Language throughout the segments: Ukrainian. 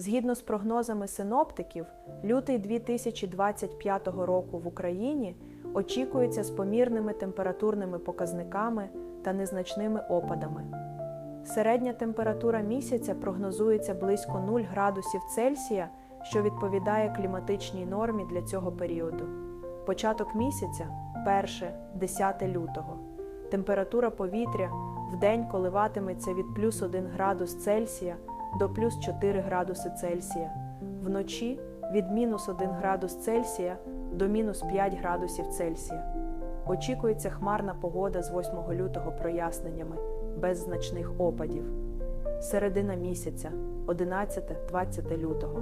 Згідно з прогнозами синоптиків, лютий 2025 року в Україні очікується з помірними температурними показниками та незначними опадами. Середня температура місяця прогнозується близько 0 градусів Цельсія, що відповідає кліматичній нормі для цього періоду. Початок місяця 1-10 лютого. Температура повітря в день коливатиметься від плюс 1 градус Цельсія до плюс 4 градуси Цельсія, вночі від мінус 1 градус Цельсія до мінус 5 градусів Цельсія. Очікується хмарна погода з 8 лютого проясненнями, без значних опадів. Середина місяця 11-20 лютого.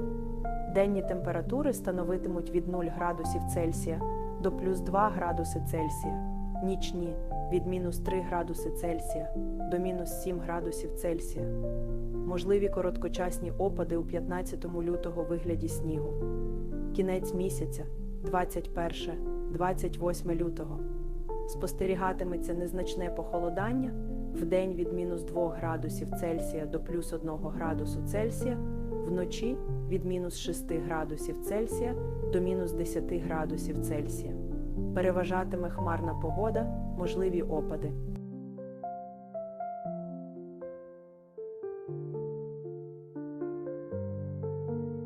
Денні температури становитимуть від 0 градусів Цельсія до плюс 2 градуси Цельсія, нічні від мінус 3 градуси Цельсія до мінус 7 градусів Цельсія. Можливі короткочасні опади у 15 лютого вигляді снігу. Кінець місяця 21-28 лютого. Спостерігатиметься незначне похолодання в день від мінус 2 градусів Цельсія до плюс 1 градусу Цельсія, вночі від мінус 6 градусів Цельсія до мінус 10 градусів Цельсія. Переважатиме хмарна погода, можливі опади.